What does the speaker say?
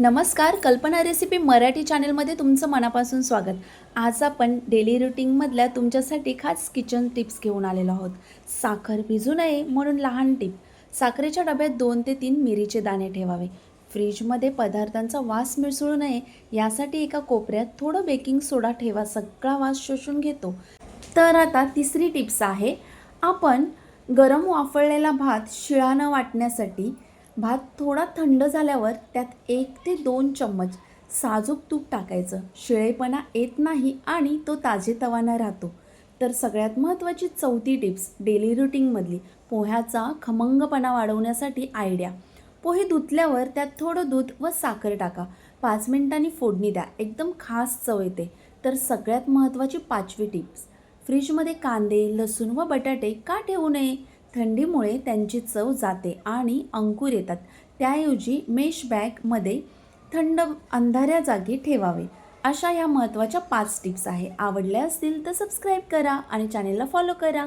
नमस्कार कल्पना रेसिपी मराठी चॅनलमध्ये तुमचं मनापासून स्वागत. आज आपण डेली रुटीनमधल्या तुमच्यासाठी खास किचन टिप्स घेऊन आलेलो आहोत. साखर भिजू नये म्हणून लहान टिप. साखरेच्या डब्यात दोन ते तीन मिरीचे दाणे ठेवावे. फ्रीजमध्ये पदार्थांचा वास मिसळू नये यासाठी एका कोपऱ्यात थोडं बेकिंग सोडा ठेवा सगळा वास शोषून घेतो. तर आता तिसरी टिप्स आहे आपण गरम वाफळलेला भात शिळा न वाटण्यासाठी भात थोडा थंड झाल्यावर त्यात एक ते दोन चम्मच साजूक तूप टाकायचं. शिळेपणा येत नाही आणि तो ताजेतवाना राहतो. तर सगळ्यात महत्त्वाची चौथी टिप्स डेली रुटीनमधली. पोह्याचा खमंगपणा वाढवण्यासाठी आयडिया. पोहे धुतल्यावर त्यात थोडं दूध व साखर टाका. पाच मिनिटांनी फोडणी द्या. एकदम खास चव येते. तर सगळ्यात महत्त्वाची पाचवी टिप्स. फ्रीजमध्ये कांदे लसूण व बटाटे का ठेवू नये? थंडीमुळे त्यांची चव जाते आणि अंकुर येतात. त्याऐवजी मेश बॅगमध्ये थंड अंधाऱ्या जागी ठेवावे. अशा या महत्त्वाच्या पाच टिप्स आहे. आवडल्या असतील तर सबस्क्राईब करा आणि चॅनेलला फॉलो करा.